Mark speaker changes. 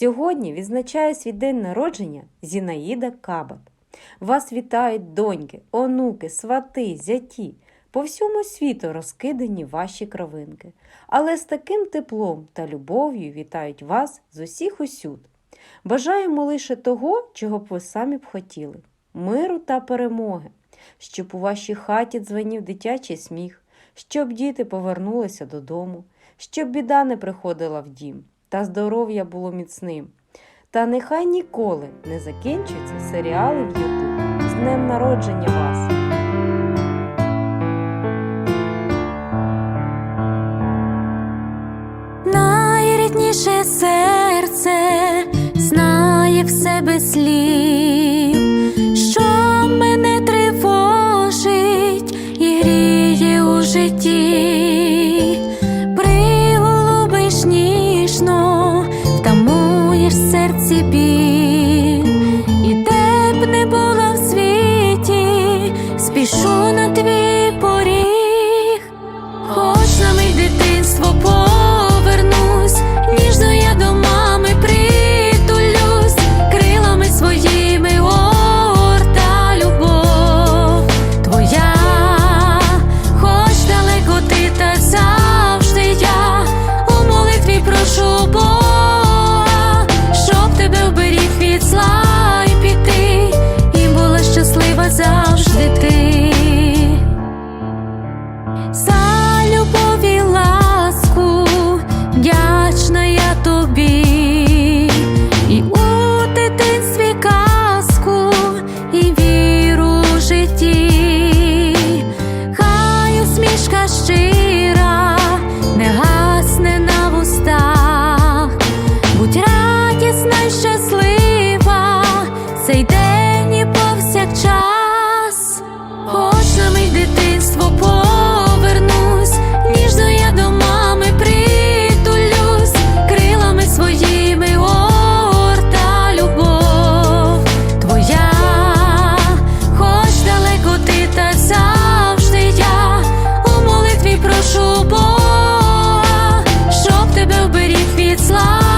Speaker 1: Сьогодні відзначає свій день народження Зінаїда Кабат. Вас вітають доньки, онуки, свати, зяті. По всьому світу розкидані ваші кровинки, але з таким теплом та любов'ю вітають вас з усіх усюд. Бажаємо лише того, чого б ви самі б хотіли миру та перемоги, щоб у вашій хаті дзвенів дитячий сміх, щоб діти повернулися додому, щоб біда не приходила в дім, та здоров'я було міцним. Та нехай ніколи не закінчуються серіали в Ютуб. З днем народження вас!
Speaker 2: Найрідніше серце знає в себе слів, що мене тривожить і гріє у житті, приголубиш ніжно, street. слава.